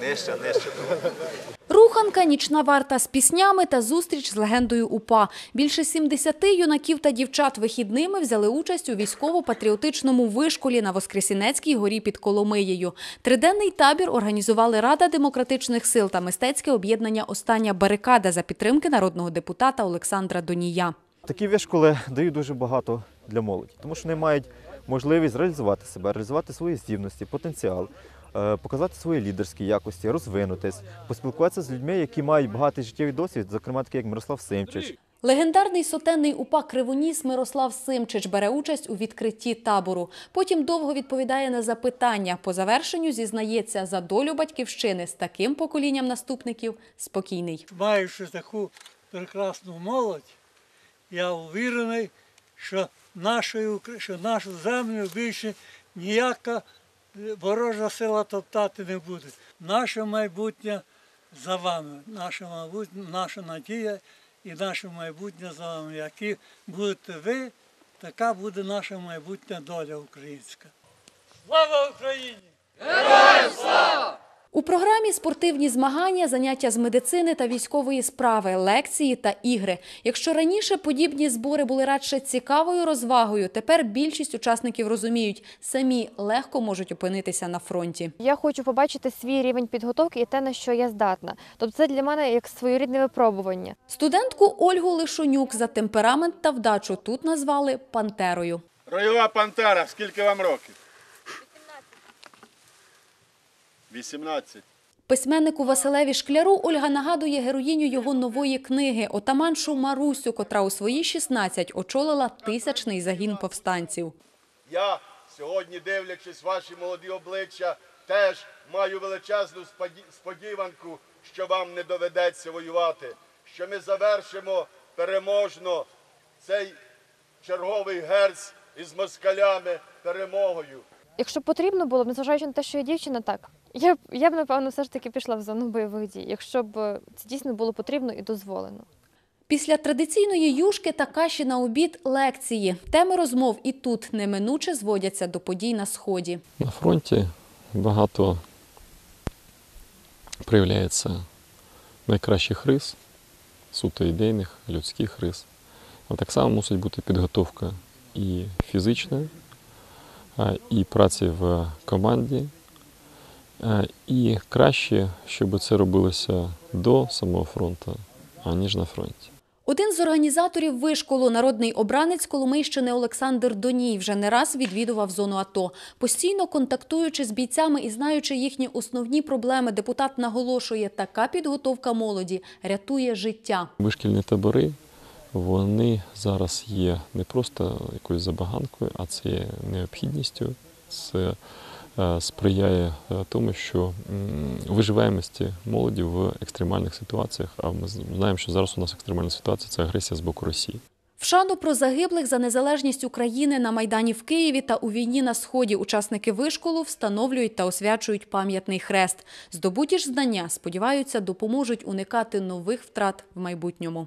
Нижче, нижче. Руханка, нічна варта з піснями та зустріч з легендою УПА. Більше 70 юнаків та дівчат вихідними взяли участь у військово-патріотичному вишколі на Воскресінецькій горі під Коломиєю. Триденний табір організували Рада демократичних сил та мистецьке об'єднання «Остання барикада» за підтримки народного депутата Олександра Донія. Такі вишколи дають дуже багато для молоді, тому що вони мають можливість реалізувати себе, реалізувати свої здібності, потенціал, показати свої лідерські якості, розвинутись, поспілкуватися з людьми, які мають багатий життєвий досвід, зокрема такі як Мирослав Симчич, Легендарний сотенний упа Кривоніс Мирослав Симчич бере участь у відкритті табору. Потім довго відповідає на запитання. По завершенню зізнається за долю батьківщини з таким поколінням наступників спокійний. маючи таку прекрасну молодь, я уверений, що, нашою, що нашу землю більше ніяка е, ворожа сила топтати не буде. Наше майбутнє за вами, наше майбутнє, наша надія і наше майбутнє за вами. Які будете ви, така буде наша майбутня доля українська. Слава Україні! У програмі спортивні змагання, заняття з медицини та військової справи, лекції та ігри. Якщо раніше подібні збори були радше цікавою розвагою, тепер більшість учасників розуміють, самі легко можуть опинитися на фронті. Я хочу побачити свій рівень підготовки і те, на що я здатна. Тобто це для мене як своєрідне випробування. Студентку Ольгу Лишонюк за темперамент та вдачу тут назвали пантерою. Ройова пантера, скільки вам років? 18. Письменнику Василеві Шкляру Ольга нагадує героїню його нової книги Отаманшу Марусю, котра у свої 16 очолила тисячний загін повстанців. Я сьогодні, дивлячись ваші молоді обличчя, теж маю величезну сподіванку, що вам не доведеться воювати, що ми завершимо переможно цей черговий герць із москалями перемогою. Якщо потрібно було б, незважаючи на те, що я дівчина, так я б я б напевно все ж таки пішла в зону бойових дій, якщо б це дійсно було потрібно і дозволено. Після традиційної юшки та каші на обід – лекції. Теми розмов і тут неминуче зводяться до подій на Сході. На фронті багато проявляється найкращих рис, суто ідейних, людських рис. А так само мусить бути підготовка і фізична, і праці в команді. А, І краще, щоб це робилося до самого фронту, аніж на фронті. Один з організаторів вишколу, народний обранець Коломийщини Олександр Доній, вже не раз відвідував зону АТО. Постійно контактуючи з бійцями і знаючи їхні основні проблеми, депутат наголошує, така підготовка молоді рятує життя. Вишкільні табори вони зараз є не просто якоюсь забаганкою, а це є необхідністю. Це е, сприяє е, тому, що виживаємості молоді в екстремальних ситуаціях. А ми знаємо, що зараз у нас екстремальна ситуація це агресія з боку Росії. Вшану про загиблих за незалежність України на Майдані в Києві та у війні на Сході учасники вишколу встановлюють та освячують пам'ятний хрест. Здобуті ж знання, сподіваються, допоможуть уникати нових втрат в майбутньому.